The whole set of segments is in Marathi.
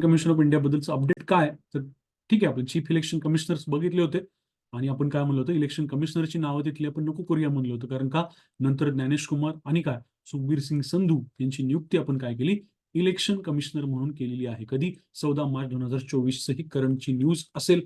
कमिशन ऑफ इंडिया बद्दलचं अपडेट काय तर ठीक आहे आपण चीफ इलेक्शन कमिशनर्स बघितले होते आणि आपण काय म्हणलं होतं इलेक्शन कमिशनरची नावं तिथली आपण नको करूया म्हणलं होतं कारण का नंतर ज्ञानेश कुमार आणि काय सुखबीर सिंग संधू यांची नियुक्ती आपण काय केली इलेक्शन कमिशनर म्हणून केलेली आहे. कधी? चौदा मार्च दोन हजार चोवीस ही करंटची न्यूज असेल.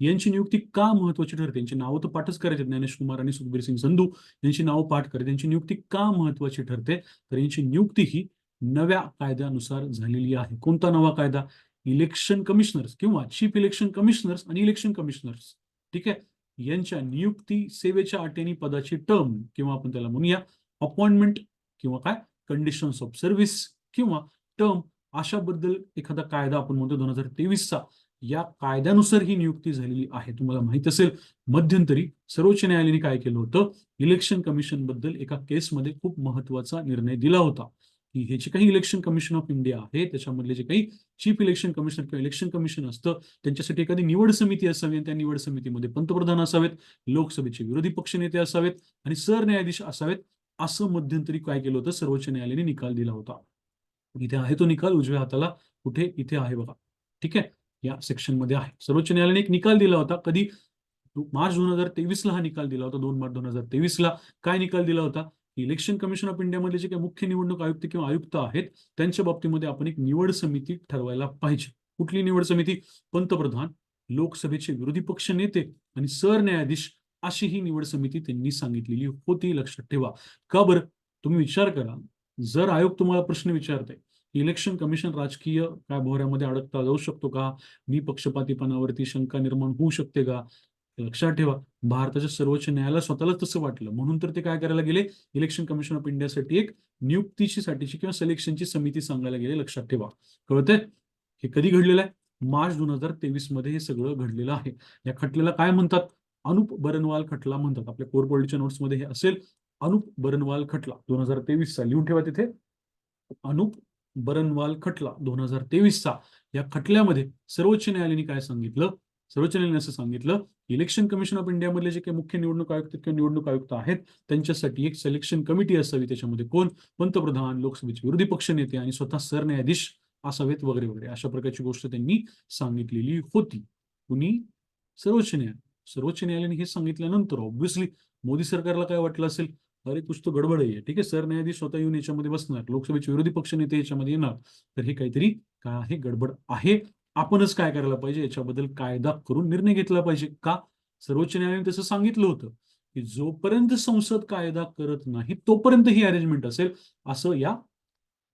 यांची नियुक्ती का महत्वाची ठरते? यांची नावं तर पाठच करायचे ज्ञानेश कुमार आणि सुखबीर सिंग संधू यांची नावं पाठ करायची. यांची नियुक्ती का महत्वाची ठरते? तर यांची नियुक्ती ही नव्या कायद्यानुसार झालेली आहे. कोणता नवा कायदा? इलेक्शन कमिशनर्स किंवा चीफ इलेक्शन कमिशनर्स आणि इलेक्शन कमिशनर्स ठीक आहे? यांच्या नियुक्ती सेवेच्या अटेनी पदाची टर्म किंवा आपण त्याला म्हणूया अपॉइंटमेंट किंवा काय? कंडिशन्स ऑफ सर्व्हिस किंवा टर्म अशाबद्दल एखादा कायदा आपण म्हणतो दोन हजार तेवीसचा. या कायद्यानुसार ही नियुक्ती झालेली आहे. तुम्हाला माहीत असेल मध्यंतरी सर्वोच्च न्यायालयाने काय केलं होतं? इलेक्शन कमिशनबद्दल एका केसमध्ये खूप महत्त्वाचा निर्णय दिला होता. की हे जे काही इलेक्शन कमिशन ऑफ इंडिया आहे त्याच्यामधले जे काही चीफ इलेक्शन कमिशनर किंवा इलेक्शन कमिशन असतं त्यांच्यासाठी एखादी निवड समिती असावी आणि त्या निवड समितीमध्ये पंतप्रधान असावेत लोकसभेचे विरोधी पक्षनेते असावेत आणि सरन्यायाधीश असावेत असं मध्यंतरी काय केलं होतं? सर्वोच्च न्यायालयाने निकाल दिला होता. इथे आहे तो निकाल उजव्या हाताला कुठे? इथे आहे बघा. ठीक आहे? या सेक्शनमध्ये आहे. सर्वोच्च न्यायालयाने एक निकाल दिला होता. कधी? मार्च दोन हजार तेवीस ला हा निकाल दिला होता. दोन मार्च दोन हजार तेवीस ला काय निकाल दिला होता? इलेक्शन कमिशन ऑफ इंडियामधले जे काही मुख्य निवडणूक आयुक्त किंवा आयुक्त आहेत त्यांच्या बाबतीमध्ये आपण एक निवड समिती ठरवायला पाहिजे. कुठली निवड समिती? पंतप्रधान लोकसभेचे विरोधी पक्ष नेते आणि सरन्यायाधीश अशी ही निवड समिती त्यांनी सांगितलेली होती. लक्षात ठेवा. का बरं? तुम्ही विचार करा. जर आयोग तुम्हाला प्रश्न विचारते इलेक्शन कमिशन राजकीय काय भोऱ्यामध्ये अडकता जाऊ शकतो का? मी पक्षपातीपणावरती शंका निर्माण होऊ शकते का? लक्षात ठेवा. भारताच्या सर्वोच्च न्यायालयाला स्वतःला तसं वाटलं. म्हणून तर ते काय करायला गेले? इलेक्शन कमिशन ऑफ इंडियासाठी एक नियुक्तीची साठीची किंवा सिलेक्शनची समिती सांगायला गेले. लक्षात ठेवा. कळतंय? हे कधी घडलेलं आहे? मार्च दोन हजार तेवीसमध्ये हे सगळं घडलेलं आहे. या खटल्याला काय म्हणतात? अनुप बरनवाल खटला म्हणतात. आपल्या कोर पॉलिटिच्या नोट्समध्ये हे असेल. अनुप बरनवाल खटला. दोन हजार तेवीसचा. लिहून ठेवा तिथे. अनुप बरनवाल खटला दोन हजार तेवीसचा. या खटल्यामध्ये सर्वोच्च न्यायालयाने काय सांगितलं? सर्वोच्च न्यायालयाने असं सांगितलं इलेक्शन कमिशन ऑफ इंडियामधले जे काही मुख्य निवडणूक आयुक्त किंवा निवडणूक आयुक्त आहेत त्यांच्यासाठी एक सिलेक्शन कमिटी असावी त्याच्यामध्ये कोण? पंतप्रधान लोकसभेचे विरोधी पक्ष नेते आणि स्वतः सरन्यायाधीश असावेत वगैरे वगैरे अशा प्रकारची गोष्ट त्यांनी सांगितलेली होती. कुणी? सर्वोच्च न्यायालय. सर्वोच्च न्यायालयाने हे सांगितल्यानंतर ऑब्व्हियसली मोदी सरकारला काय वाटलं असेल? अरे कुछ तो गडबड आहे ठीक आहे सरन्यायाधीश स्वतः येऊन याच्यामध्ये बसणार लोकसभेचे विरोधी पक्ष नेते याच्यामध्ये येणार तर हे काहीतरी काय आहे गडबड आहे आपणच काय करायला पाहिजे? याच्याबद्दल कायदा करून निर्णय घेतला पाहिजे का? सर्वोच्च न्यायालयाने तसं सांगितलं होतं की जोपर्यंत संसद कायदा करत नाही तोपर्यंत ही अरेंजमेंट असेल असं या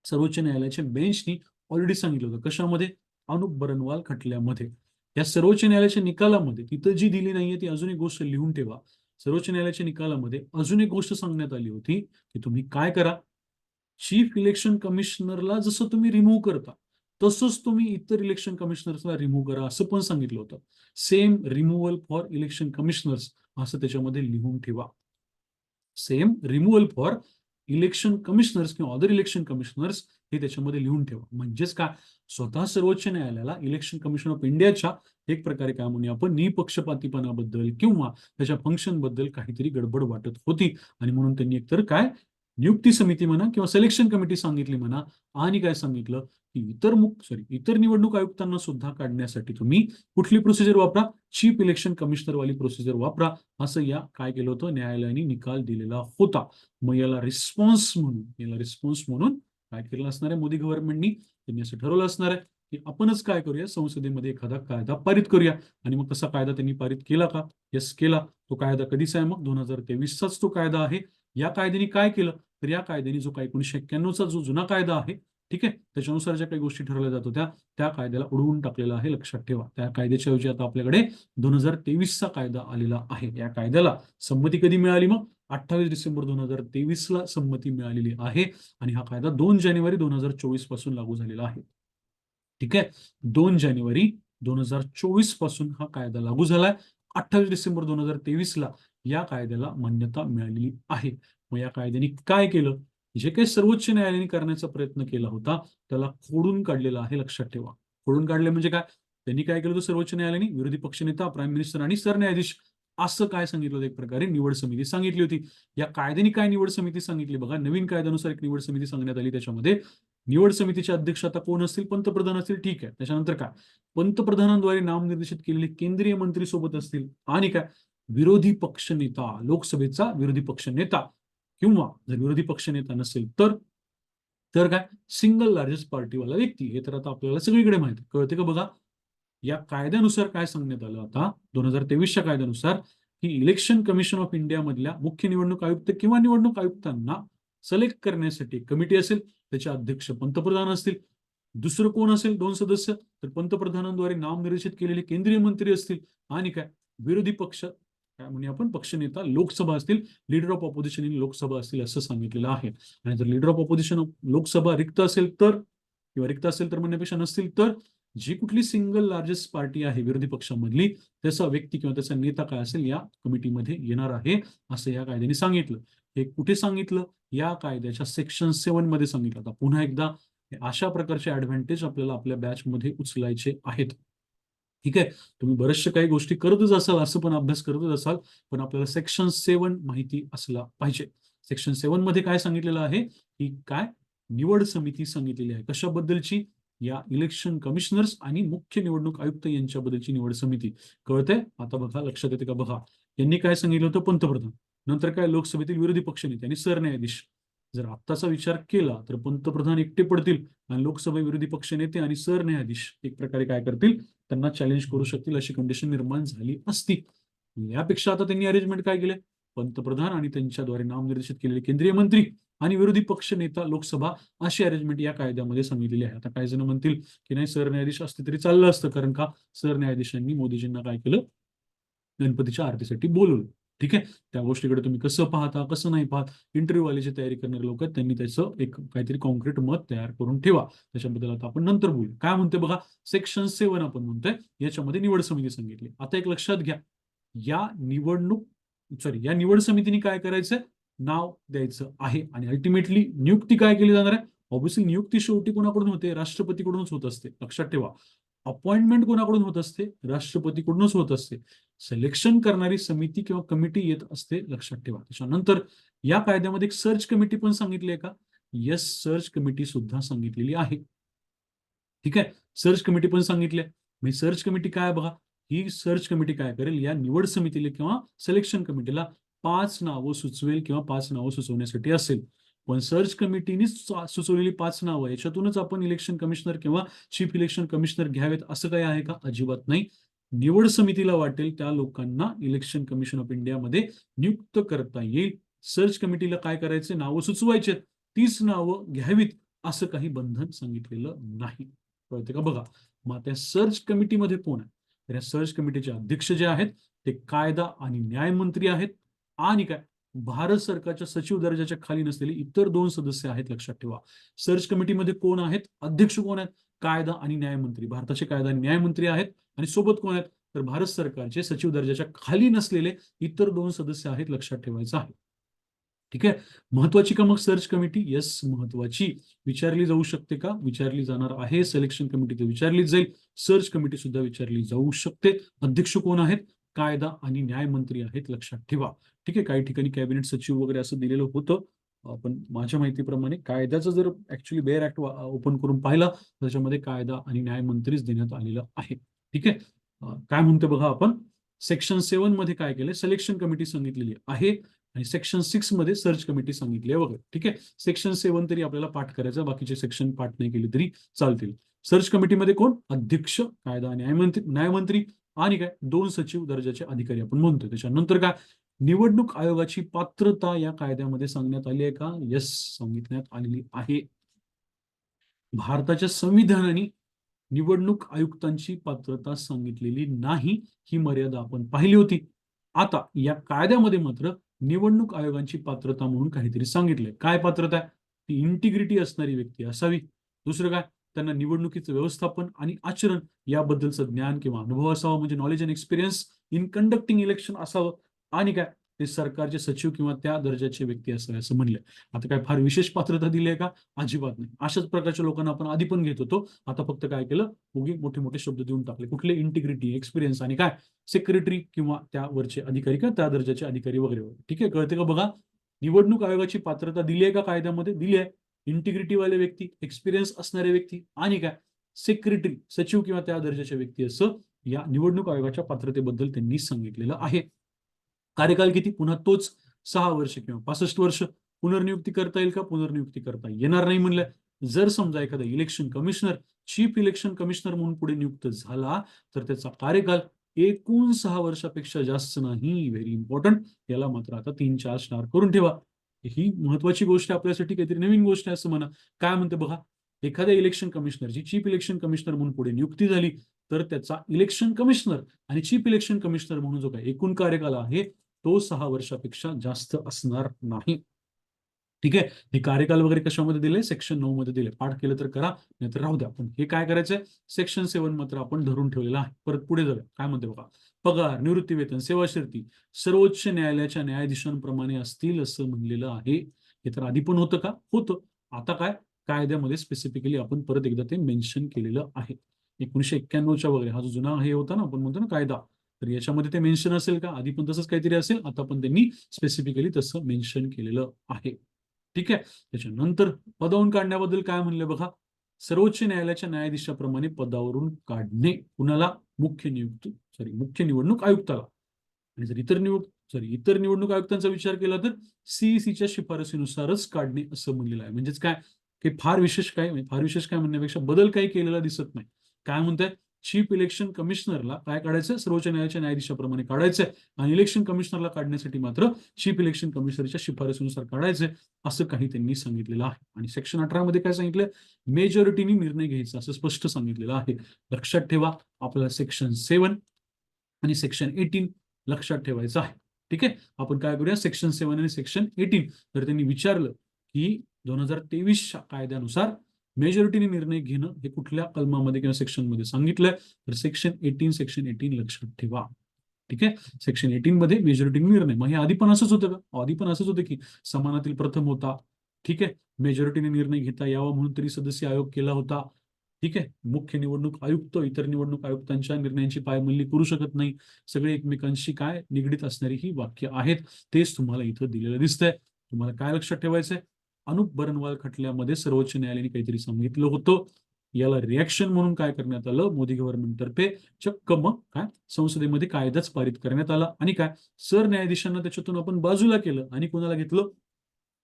सर्वोच्च न्यायालयाच्या बेंचनी ऑलरेडी सांगितलं होतं. कशामध्ये? अनुप बरनवाल खटल्यामध्ये. या सर्वोच्च न्यायालयाच्या निकालामध्ये तिथं जी दिली नाहीये ती अजून एक गोष्ट लिहून ठेवा. सर्वोच्च न्यायालयाच्या निकालामध्ये अजून एक गोष्ट सांगण्यात आली होती की तुम्ही काय करा? चीफ इलेक्शन कमिशनरला जसं तुम्ही रिमूव्ह करता तसंच तुम्ही इतर इलेक्शन कमिशनर्सला रिमूव्ह करा असं पण सांगितलं होतं. Same removal for election commissioners असं त्याच्यामध्ये लिहून ठेवा. Same removal for election commissioners किंवा अदर इलेक्शन कमिशनर्स हे त्याच्यामध्ये लिहून ठेवा. म्हणजेच काय? स्वतः सर्वोच्च न्यायालयाला इलेक्शन कमिशन ऑफ इंडियाच्या एक प्रकारे काय म्हणूया आपण निपक्षपातीपणाबद्दल किंवा त्याच्या फंक्शनबद्दल काहीतरी गडबड वाटत होती. आणि म्हणून त्यांनी एकतर काय? नियुक्ती समिती म्हणा किंवा सिलेक्शन कमिटी सांगितली म्हणा आणि काय सांगितलं? की इतर मुख सॉरी इतर निवडणूक आयुक्तांना सुद्धा काढण्यासाठी तुम्ही कुठली प्रोसिजर वापरा? चीफ इलेक्शन कमिशनर वाली प्रोसिजर वापरा. असं या काय केलं होतं? न्यायालयाने निकाल दिलेला होता. मग याला रिस्पॉन्स म्हणून याला रिस्पॉन्स म्हणून काय केलं असणार आहे मोदी गव्हर्नमेंटनी त्यांनी असं ठरवलं असणार आहे की आपणच काय करूया? संसदेमध्ये एखादा कायदा पारित करूया. आणि मग तसा कायदा त्यांनी पारित केला का? यस केला. तो कायदा कधीचा आहे मग? दोन हजार तेवीसचाच तो कायदा आहे. या कायद्याने काय केलं? तर या कायद्याने जो काही एकोणीशे एक्क्याण्णवचा जो जुना कायदा आहे ठीक आहे? त्याच्यानुसार ज्या काही गोष्टी ठरवल्या जात होत्या त्या कायद्याला उडवून टाकलेला आहे लक्षात ठेवा. त्या कायद्याच्या ऐवजी आता आपल्याकडे दोन हजार तेवीसचा कायदा आलेला आहे. या कायद्याला संमती कधी मिळाली मग? अठ्ठावीस डिसेंबर दोन हजार तेवीसला संमती मिळालेली आहे आणि हा कायदा दोन जानेवारी दोन हजार चोवीसपासून लागू झालेला आहे. ठीक आहे? दोन जानेवारी दोन हजार चोवीसपासून हा कायदा लागू झालाय. अठ्ठावीस डिसेंबर दोन हजार तेवीस ला या कायद्याला मान्यता मिळालेली आहे. मग या कायद्याने काय केलं? जे काही सर्वोच्च न्यायालयाने करण्याचा प्रयत्न केला होता त्याला खोडून काढलेला आहे लक्षात ठेवा. खोडून काढले म्हणजे काय? त्यांनी काय केलं होतं? सर्वोच्च न्यायालयाने विरोधी पक्षनेता प्राईम मिनिस्टर आणि सरन्यायाधीश असं काय सांगितलं होतं? एक प्रकारे निवड समिती सांगितली होती. या कायद्याने काय निवड समिती सांगितली? बघा नवीन कायद्यानुसार एक निवड समिती सांगण्यात आली त्याच्यामध्ये. निवड समितीचे अध्यक्ष आता कोण असतील? पंतप्रधान असतील. ठीक आहे. त्याच्यानंतर काय? पंतप्रधानांद्वारे नामनिर्देशित केलेले केंद्रीय मंत्री सोबत असतील. आणि काय? विरोधी पक्ष नेता लोकसभेचा विरोधी पक्ष नेता किंवा जर विरोधी पक्ष नेता नसेल तर तर काय? सिंगल लार्जेस्ट पार्टीवाला व्यक्ती. हे तर आता आपल्याला सगळीकडे माहिती कळते का बघा? या कायद्यानुसार काय सांगण्यात आलं आता? दोन हजार तेवीसच्या कायद्यानुसार की इलेक्शन कमिशन ऑफ इंडिया मधल्या मुख्य निवडणूक आयुक्त किंवा निवडणूक आयुक्तांना सिलेक्ट करण्यासाठी कमिटी असेल त्याचे अध्यक्ष पंतप्रधान असतील. दुसरं कोण असेल? दोन सदस्य. तर पंतप्रधानांद्वारे नामनिर्देशित केलेले केंद्रीय मंत्री असतील. आणि काय? विरोधी पक्ष काय म्हणजे आपण? पक्षनेता लोकसभा असतील leader of opposition in Lok Sabha असतील असं सांगितलेलं आहे. आणि जर लीडर ऑफ ऑपोजिशन लोकसभा रिक्त असेल तर किंवा रिक्त असेल तर म्हणण्यापेक्षा नसतील तर जी कुठली सिंगल लार्जेस्ट पार्टी आहे विरोधी पक्षामधली त्याचा व्यक्ती किंवा त्याचा नेता काय असेल या कमिटीमध्ये येणार आहे असं या कायद्याने सांगितलं. हे कुठे सांगितलं? या कायद्याच्या सेक्शन सेवनमध्ये सांगितलं. आता पुन्हा एकदा अशा प्रकारचे ऍडव्हान्टेज आपल्याला आपल्या बॅच मध्ये उचलायचे आहेत. ठीक आहे? तुम्ही बरेचशा काही गोष्टी करतच असाल असं पण अभ्यास करतच असाल पण आपल्याला सेक्शन सेवन माहिती असला पाहिजे. सेक्शन सेवनमध्ये काय सांगितलेलं आहे? की काय निवड समिती सांगितलेली आहे. कशाबद्दलची? या इलेक्शन कमिशनर्स आणि मुख्य निवडणूक आयुक्त यांच्याबद्दलची निवड समिती. कळते आता बघा लक्षात येते का? बघा. यांनी काय सांगितलं होतं? पंतप्रधान. नंतर काय? लोकसभेतील विरोधी पक्षनेते आणि सरन्यायाधीश. जर आत्ताचा विचार केला तर पंतप्रधान एकटे पडतील आणि लोकसभा विरोधी पक्षनेते आणि सरन्यायाधीश एक प्रकारे काय करतील? त्यांना चॅलेंज करू शकतील अशी कंडिशन निर्माण झाली असती. यापेक्षा आता त्यांनी अरेंजमेंट काय केले? पंतप्रधान आणि त्यांच्याद्वारे नामनिर्देशित केलेले केंद्रीय मंत्री आणि विरोधी पक्ष नेता लोकसभा अशी अरेंजमेंट या कायद्यामध्ये सांगितलेली आहे. आता काही जण म्हणतील की नाही सरन्यायाधीश असते तरी चाललं असतं कारण का? सरन्यायाधीशांनी मोदीजींना काय केलं? गणपतीच्या आरतीसाठी बोलवलं. ठीक आहे? त्या गोष्टीकडे तुम्ही कसं पाहता कसं नाही पाहत इंटरव्ह्यूवालीची तयारी करणारे लोक आहेत त्यांनी त्याचं एक काहीतरी कॉन्क्रीट मत तयार करून ठेवा. त्याच्याबद्दल आता आपण नंतर बोलू. काय म्हणते बघा? सेक्शन सेवन आपण म्हणतोय. याच्यामध्ये निवड समिती सांगितली. आता एक लक्षात घ्या. या निवडणूक सॉरी या निवड समितीने काय करायचंय नाव द्यायचं आहे. आणि अल्टिमेटली नियुक्ती काय केली जाणार आहे? ऑब्व्हियसली नियुक्ती शेवटी कोणाकडून होते? राष्ट्रपतीकडूनच होत असते. लक्षात ठेवा. अपॉइंटमेंट कोणाकडून होत असते? राष्ट्रपतीकडूनच होत असते. सिलेक्शन करणारी समिती किंवा कमिटी येत असते लक्षात ठेवा. त्याच्यानंतर या कायद्यामध्ये एक सर्च कमिटी पण सांगितली आहे का? येस सर्च कमिटी सुद्धा सांगितलेली आहे. ठीक आहे? सर्च कमिटी पण सांगितली आहे सर्च कमिटी काय बघा? ही सर्च कमिटी काय करेल? या निवड समितीला किंवा सिलेक्शन कमिटीला पाच नावं सुचवेल किंवा पाच नावं सुचवण्यासाठी असेल. पण सर्च कमिटीने सुचवलेली पाच नावं याच्यातूनच आपण इलेक्शन कमिशनर किंवा चीफ इलेक्शन कमिशनर घ्यावेत असं काही आहे का? अजिबात नाही. निवड समितीला वाटेल त्या लोकांना इलेक्शन कमिशन ऑफ इंडियामध्ये नियुक्त करता येईल. सर्च कमिटीला काय करायचे नावं सुचवायचे तीच नावं घ्यावीत असं काही बंधन सांगितलेलं नाही. कळते का? बघा मग त्या सर्च कमिटीमध्ये कोण आहे? तर या सर्च कमिटीचे अध्यक्ष जे आहेत ते कायदा आणि न्यायमंत्री आहेत. आणि काय? भारत सरकारच्या सचिव दर्जाच्या खाली नसलेले इतर दोन सदस्य आहेत लक्षात ठेवा. सर्च कमिटीमध्ये कोण आहेत? अध्यक्ष कोण आहेत? कायदा आणि न्यायमंत्री. भारताचे कायदा आणि न्यायमंत्री आहेत आणि सोबत कोण आहेत? तर भारत सरकारचे सचिव दर्जाच्या खाली नसलेले इतर दोन सदस्य आहेत लक्षात ठेवायचं आहे. ठीक आहे? महत्वाची का मग सर्च कमिटी? येस महत्वाची. विचारली जाऊ शकते का? विचारली जाणार आहे. सिलेक्शन कमिटी तर विचारली जाईल. सर्च कमिटी सुद्धा विचारली जाऊ शकते. अध्यक्ष कोण आहेत? कायदा आणि न्यायमंत्री आहेत लक्षात ठेवा. ठीक आहे काही ठिकाणी कॅबिनेट सचिव वगैरे असं दिलेलं होतं. पण माझ्या माहितीप्रमाणे कायद्याचं जर ऍक्च्युली बेअर ऍक्ट ओपन करून पाहिला त्याच्यामध्ये कायदा आणि न्यायमंत्रीच देण्यात आलेलं आहे. ठीक आहे? काय म्हणतो बघा आपण? सेक्शन सेवनमध्ये काय केलंय? सिलेक्शन कमिटी सांगितलेली आहे आणि सेक्शन सिक्समध्ये सर्च कमिटी सांगितली आहे वगैरे ठीक आहे? सेक्शन सेवन तरी आपल्याला पाठ करायचं बाकीचे सेक्शन पाठ नाही केले तरी चालतील. सर्च कमिटीमध्ये कोण? अध्यक्ष कायदा न्यायमंत्री न्यायमंत्री आणि काय? दोन सचिव दर्जाचे अधिकारी आपण म्हणतोय. त्याच्यानंतर काय? निवडणूक आयोगाची पात्रता या कायद्यामध्ये सांगण्यात आली आहे का? यस सांगितण्यात आलेली आहे. भारताच्या संविधानाने निवडणूक आयुक्तांची पात्रता सांगितलेली नाही ही मर्यादा आपण पाहिली होती. आता या कायद्यामध्ये मात्र निवडणूक आयोगांची पात्रता म्हणून काहीतरी सांगितलंय. काय पात्रता आहे? ती इंटिग्रिटी असणारी व्यक्ती असावी. दुसरं काय? त्यांना निवडणुकीचं व्यवस्थापन आणि आचरण याबद्दलचं ज्ञान किंवा अनुभव असावा म्हणजे knowledge and experience in conducting election असावं. आणि काय? ते सरकारचे सचिव किंवा त्या दर्जाचे व्यक्ती असावे असं म्हणले. आता काय फार विशेष पात्रता दिली आहे का? अजिबात नाही. अशाच प्रकारच्या लोकांना आपण आधी पण घेत होतो. आता फक्त काय केलं? उगी मोठे मोठे शब्द देऊन टाकले. कुठले इंटिग्रिटी एक्सपिरियन्स आणि काय? सेक्रेटरी किंवा त्यावरचे अधिकारी का त्या दर्जाचे अधिकारी वगैरे वगैरे. ठीक आहे? कळते का? बघा. निवडणूक आयोगाची पात्रता दिली आहे का कायद्यामध्ये? दिली आहे. इंटिग्रिटी वाले व्यक्ती एक्सपिरियन्स असणारे व्यक्ती आणि काय? सेक्रेटरी सचिव किंवा त्या दर्जाचे व्यक्ती असं या निवडणूक आयोगाच्या पात्रतेबद्दल त्यांनी सांगितलेलं आहे. कार्यकाल किती? पुन्हा तोच सहा वर्ष किंवा पासष्ट वर्ष पुनर्नियुक्ती करता येईल का? पुनर्नियुक्ती करता येणार नाही म्हणलं. जर समजा एखादा election commissioner chief election commissioner म्हणून पुढे नियुक्त झाला तर त्याचा कार्यकाल एकूण सहा वर्षापेक्षा जास्त नाही. व्हेरी इम्पॉर्टंट याला मात्र आता तीन चार स्टार करून ठेवा. ही महत्वाची गोष्ट आपल्यासाठी काहीतरी नवीन गोष्ट आहे असं म्हणा. काय म्हणते बघा? एखाद्या इलेक्शन कमिशनरची चीफ इलेक्शन कमिशनर म्हणून पुढे नियुक्ती झाली तर त्याचा इलेक्शन कमिशनर आणि चीफ इलेक्शन कमिशनर म्हणून जो काय एकूण कार्यकाल आहे तो सहा वर्षापेक्षा जास्त असणार नाही. ठीक आहे? हे कार्यकाल वगैरे कशामध्ये दिले? सेक्शन नऊ मध्ये दिले. पाठ केलं तर करा नाहीतर राहू द्या. पण हे काय करायचंय? सेक्शन सेव्हन मात्र आपण धरून ठेवलेलं आहे. परत पुढे जाऊया. काय म्हणते बघा? पगार निवृत्ती वेतन सेवा शर्ती सर्वोच्च न्यायालयाच्या न्यायाधीशांप्रमाणे असतील असं म्हणलेलं आहे. हे तर आधी पण होतं का? होतं. आता काय? कायद्यामध्ये स्पेसिफिकली आपण परत एकदा ते मेन्शन केलेलं आहे. एकोणीशे एक्क्याण्णवच्या वगैरे हा जो जुना हे होता ना आपण म्हणतो ना कायदा. तर याच्यामध्ये ते मेन्शन असेल का? आधी पण तसंच काहीतरी असेल आता पण त्यांनी स्पेसिफिकली तसं मेन्शन केलेलं आहे. ठीक आहे? त्याच्यानंतर पदावरून काढण्याबद्दल काय म्हणले बघा? सर्वोच्च न्यायालयाच्या न्यायाधीशाप्रमाणे पदावरून काढणे. कुणाला? मुख्य नियुक्त सॉरी मुख्य निवडणूक आयुक्ताला. आणि जर इतर निवड सॉरी इतर निवडणूक आयुक्तांचा विचार केला तर सीईसीच्या शिफारसीनुसारच काढणे असं म्हणलेलं आहे. म्हणजेच काय? की फार विशेष काय? फार विशेष काय म्हणण्यापेक्षा बदल काही केलेला दिसत नाही. काय म्हणताय? चीफ इलेक्शन कमिशनरला काय काढायचं? सर्वोच्च न्यायालयाच्या न्यायाधीशाप्रमाणे काढायचंय आणि इलेक्शन कमिशनरला काढण्यासाठी मात्र चीफ इलेक्शन कमिशनरच्या शिफारसीनुसार काढायचंय असं काही त्यांनी सांगितलेलं आहे. आणि सेक्शन अठरा मध्ये काय सांगितलं? मेजॉरिटीने निर्णय घ्यायचा असं स्पष्ट सांगितलेलं आहे. लक्षात ठेवा आपल्याला सेक्शन सेवन आणि सेक्शन एटीन लक्षात ठेवायचं आहे. ठीक आहे? आपण काय करूया? सेक्शन सेवन आणि सेक्शन एटीन जर त्यांनी विचारलं की दोन हजार तेवीसच्या कायद्यानुसार मेजॉरिटीने निर्णय घेणं हे कुठल्या कलमामध्ये किंवा सेक्शनमध्ये सांगितलंय? तर सेक्शन एटीन सेक्शन एटीन लक्षात ठेवा. ठीक आहे? सेक्शन एटीन मध्ये मेजॉरिटी निर्णय. मग हे आधी पण असंच होतं का? आधी पण असंच होतं की समानातील प्रथम होता. ठीक आहे? मेजॉरिटीने निर्णय घेता यावा म्हणून तरी सदस्य आयोग केला होता. ठीक आहे? मुख्य निवडणूक आयुक्त इतर निवडणूक आयुक्तांच्या निर्णयांची पायमल्ली करू शकत नाही. सगळे एकमेकांशी काय निगडीत असणारी ही वाक्य आहेत. तेच तुम्हाला इथं दिलेलं दिसतंय. तुम्हाला काय लक्षात ठेवायचंय? अनुप बरनवाल खटल्यामध्ये सर्वोच्च न्यायालयाने काहीतरी सांगितलं होतं. याला रिॲक्शन म्हणून काय करण्यात आलं? मोदी गव्हर्नमेंट तर्फे चक्क मग काय? संसदेमध्ये कायदाच पारित करण्यात आला. आणि काय? सरन्यायाधीशांना त्याच्यातून आपण बाजूला केलं. आणि कोणाला घेतलं?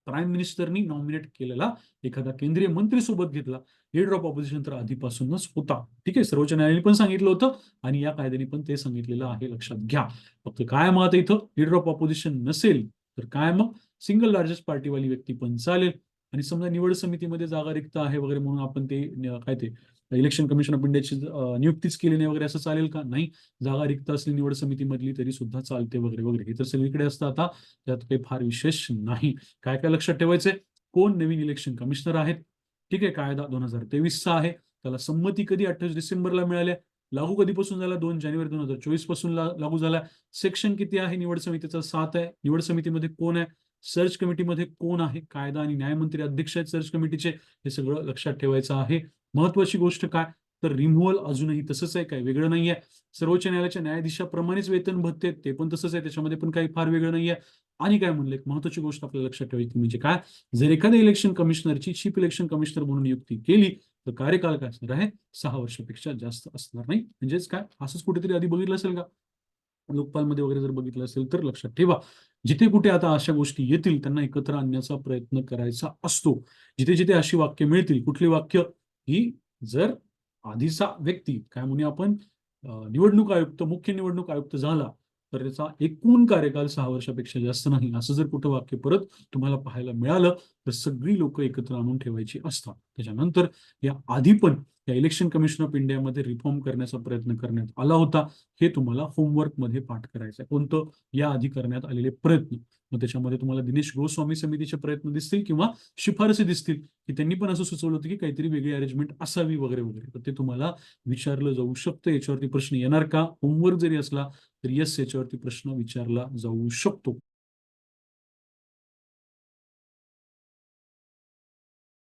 प्राईम मिनिस्टरनी नॉमिनेट केलेला एखादा केंद्रीय मंत्री सोबत घेतला. लीडर ऑफ ऑपोजिशन तर आधीपासूनच होता. ठीक आहे? सर्वोच्च न्यायालयाने पण सांगितलं होतं. आणि या कायद्याने पण ते सांगितलेलं आहे. लक्षात घ्या. फक्त काय मत इथं? लीडर ऑफ ऑपोजिशन नसेल. तर काय मग सिंगल लार्जेस्ट पार्टीवाली व्यक्ती पण चालेल. आणि समजा निवड समितीमध्ये जागा रिक्त आहे वगैरे म्हणून आपण ते काय ते इलेक्शन कमिशन ऑफ इंडियाची नियुक्तीच केली नाही वगैरे असं चालेल का? नाही. जागा रिक्त असली निवड समितीमधली तरी सुद्धा चालते वगैरे वगैरे. हे तर सगळीकडे असतं आता. त्यात काही फार विशेष नाही. काय काय लक्षात ठेवायचंय? कोण नवीन इलेक्शन कमिशनर आहेत? ठीक आहे कायदा दोन हजार तेवीसचा आहे. त्याला संमती कधी अठ्ठावीस डिसेंबरला मिळाल्या लागू कधीपासून झाला? दोन जानेवारी दोन हजार चोवीसपासून लागू झाला. सेक्शन किती आहे? निवड समितीचा सात आहे. निवड समितीमध्ये कोण आहे? सर्च कमिटीमध्ये कोण आहे? कायदा आणि न्यायमंत्री अध्यक्ष आहेत सर्च कमिटीचे हे सगळं लक्षात ठेवायचं आहे. महत्वाची गोष्ट काय? तर रिमूव्हल अजूनही तसंच आहे. काय वेगळं नाहीये. सर्वोच्च न्यायालयाच्या न्यायाधीशाप्रमाणेच वेतन भत्ते आहेत, ते पण तसंच आहे. त्याच्यामध्ये पण काही फार वेगळं नाहीये. आणि काय म्हणलं? एक महत्वाची गोष्ट आपल्याला लक्षात ठेवायची म्हणजे काय? जर एखाद्या इलेक्शन कमिशनरची चीफ इलेक्शन कमिशनर म्हणून नियुक्ती केली तर कार्यकाल काय असणार आहे? सहा वर्षापेक्षा जास्त असणार नाही. म्हणजेच काय? असंच कुठेतरी आधी बघितलं असेल का? लोकपालमध्ये वगैरे जर बघितलं असेल तर लक्षात ठेवा. जिथे कुठे आता अशा गोष्टी येतील त्यांना एकत्र आणण्याचा प्रयत्न करायचा असतो. जिथे जिथे अशी वाक्य मिळतील कुठली वाक्य? ही जर आधीचा व्यक्ती काय म्हणूया आपण निवडणूक आयुक्त मुख्य निवडणूक आयुक्त झाला तर त्याचा एकूण कार्यकाल सहा वर्षापेक्षा जास्त नाही. असं जर कुठं वाक्य परत तुम्हाला पाहायला मिळालं तर सगळी लोक एकत्र आणून ठेवायची असतात. त्याच्यानंतर या आधी पण या इलेक्शन कमिशन ऑफ इंडियामध्ये रिफॉर्म करण्याचा प्रयत्न करण्यात आला होता. हे तुम्हाला होमवर्कमध्ये पाठ करायचं आहे कोणतं? या आधी करण्यात आलेले प्रयत्न. मग त्याच्यामध्ये तुम्हाला दिनेश गोस्वामी समितीचे प्रयत्न दिसतील किंवा शिफारसी दिसतील की त्यांनी पण असं सुचवलं होतं की काहीतरी वेगळी अरेंजमेंट असावी वगैरे वगैरे. तर ते तुम्हाला विचारलं जाऊ शकतं. याच्यावरती प्रश्न येणार का? होमवर्क जरी असला तर याच्यावरती प्रश्न विचारला जाऊ शकतो.